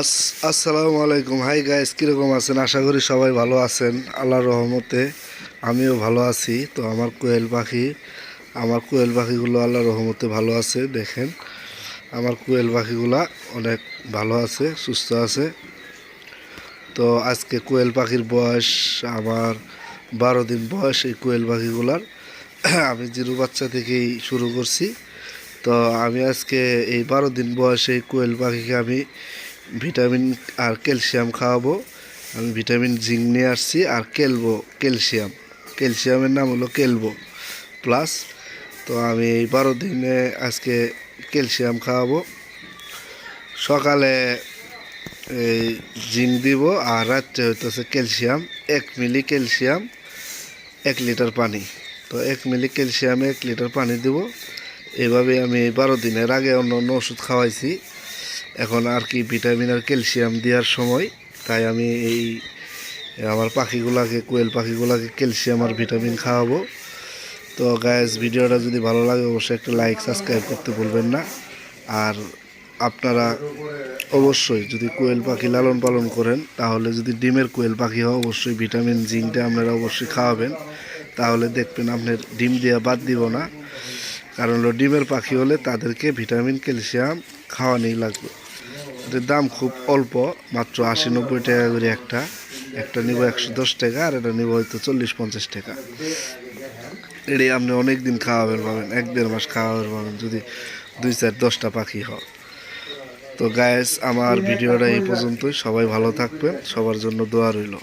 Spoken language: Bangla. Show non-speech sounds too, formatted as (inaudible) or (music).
আস- আসসালামু আলাইকুম। হাই গাইস কীরকম আছেন? আশা করি সবাই ভালো আছেন। আল্লাহর রহমতে আমিও ভালো আছি। তো আমার কোয়েল পাখি, আমার কোয়েল পাখিগুলো আল্লাহর রহমতে ভালো আছে, দেখেন। আমার কোয়েল পাখিগুলা অনেক ভালো আছে, সুস্থ আছে। তো আজকে কোয়েল পাখির বয়স, আমার বারো দিন বয়স এই কোয়েল পাখিগুলার। (coughs) আমি জিরো বাচ্চা থেকেই শুরু করছি। তো আমি আজকে এই বারো দিন বয়সে এই কোয়েল পাখিকে আমি ভিটামিন আর ক্যালসিয়াম খাওয়াবো। আমি ভিটামিন জিঙ্ক নিয়ে আসছি আর কেলবো ক্যালসিয়াম। ক্যালসিয়ামের নাম হলো কেলবো প্লাস তো আমি এই বারো দিনে আজকে ক্যালসিয়াম খাওয়াবো। সকালে এই জিঙ্ক দিব আর রাত্রে হইতেছে ক্যালসিয়াম, এক মিলি ক্যালসিয়াম, এক লিটার পানি। তো এক মিলি ক্যালসিয়ামে এক লিটার পানি দিব। এভাবে আমি বারো দিনের আগে অন্য অন্য ওষুধ খাওয়াইছি। এখন আর কি ভিটামিন আর ক্যালসিয়াম দেওয়ার সময়, তাই আমি এই, আমার পাখিগুলাকে, কোয়েল পাখিগুলাকে ক্যালসিয়াম আর ভিটামিন খাওয়াবো। তো গায়েস ভিডিওটা যদি ভালো লাগে, অবশ্যই একটা লাইক সাবস্ক্রাইব করতে ভুলবেন না। আর আপনারা অবশ্যই যদি কোয়েল পাখি লালন পালন করেন, তাহলে যদি ডিমের কোয়েল পাখি হয়, অবশ্যই ভিটামিন জিঙ্কটা আপনারা অবশ্যই খাওয়াবেন। তাহলে দেখবেন আপনার ডিম দেওয়া বাদ দিব না। কারণ ডিমের পাখি হলে তাদেরকে ভিটামিন, ক্যালসিয়াম খাওয়ানোই লাগবে। এটার দাম খুব অল্প, মাত্র আশি নব্বই টাকা করে একটা। একটা নিব একশো দশ টাকা আর এটা নিব হয়তো চল্লিশ পঞ্চাশ টাকা। এটাই আপনি অনেক দিন খাওয়াবেন পাবেন, এক দেড় মাস খাওয়াবেন পাবেন যদি দুই চার দশটা পাখি হয়। তো গায়েস আমার ভিডিওটা এই পর্যন্তই। সবাই ভালো থাকবেন, সবার জন্য দোয়া রইল।